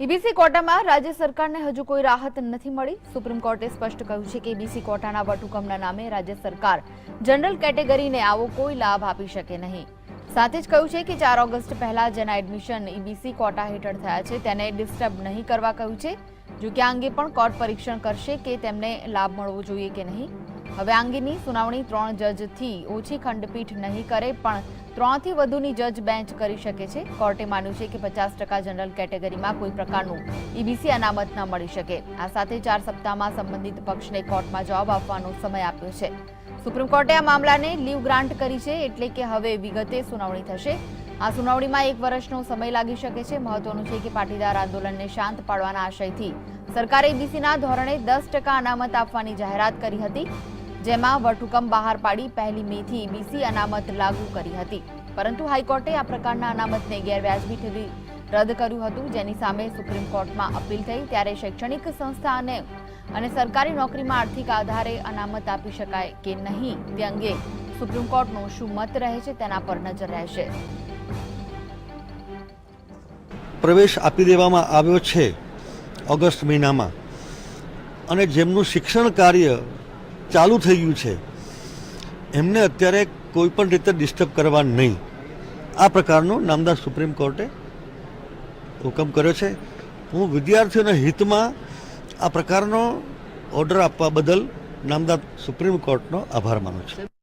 EBC કોટામાં રાજ્ય સરકારને હજુ કોઈ રાહત નથી મળી. સુપ્રીમ કોર્ટે સ્પષ્ટ કહ્યું છે કે ઈબીસી કોટાના વટહુકમના નામે રાજ્ય સરકાર જનરલ કેટેગરીને આવો કોઈ લાભ આપી શકે નહીં. સાથે જ કહ્યું છે કે ચાર ઓગસ્ટ પહેલા જેના એડમિશન ઈબીસી કોટા હેઠળ થયા છે તેને ડિસ્ટર્બ નહીં કરવા કહ્યું છે. જો કે આ અંગે પણ કોર્ટ પરીક્ષણ કરશે કે તેમને લાભ મળવો જોઈએ કે નહીં. હવે આ અંગેની સુનાવણી ત્રણ જજથી ઓછી ખંડપીઠ નહીં કરે, પણ ત્રણથી વધુની જજ બેન્ચ કરી શકે છે. કોર્ટે માન્યું છે કે પચાસ ટકા જનરલ કેટેગરીમાં કોઈ પ્રકારનું ઈબીસી અનામત ન મળી શકે. આ સાથે ચાર સપ્તાહમાં સંબંધિત પક્ષને કોર્ટમાં જવાબ આપવાનો સમય આપ્યો છે. સુપ્રીમ કોર્ટે આ મામલાને લીવ ગ્રાન્ટ કરી છે, એટલે કે હવે વિગતે સુનાવણી થશે. આ સુનાવણીમાં એક વર્ષનો સમય લાગી શકે છે. મહત્વનું છે કે પાટીદાર આંદોલનને શાંત પાડવાના આશયથી સરકારે બીસીના ધોરણે દસ ટકા અનામત આપવાની જાહેરાત કરી હતી, જેમાં વટહુકમ બહાર પાડી પહેલી મેથી બીસી અનામત લાગુ કરી હતી. પરંતુ હાઈકોર્ટે આ પ્રકારના અનામતને ગેરવ્યાજબી ઠેરવી રદ કર્યું હતું, જેની સામે સુપ્રીમ કોર્ટમાં અપીલ થઈ. ત્યારે શૈક્ષણિક સંસ્થાને અને સરકારી નોકરીમાં આર્થિક આધારે અનામત આપી શકાય કે નહીં, તે અંગે સુપ્રીમ કોર્ટનો શું મત રહે છે તેના પર નજર રહેશે. પ્રવેશ આપી દેવામાં આવ્યો છે ઓગસ્ટ મહિનામાં. અને જેમનું શિક્ષણ કાર્ય ચાલુ થઈ ગયું છે, એમને અત્યારે કોઈ પણ રીતે ડિસ્ટર્બ કરવા નહીં. આ પ્રકારનો નામદાર સુપ્રીમ કોર્ટે હુકમ કર્યો છે. હું વિદ્યાર્થીઓના હિતમાં આ પ્રકારનો ઓર્ડર આપવા બદલ નામદાર સુપ્રીમ કોર્ટનો આભાર માનું છું.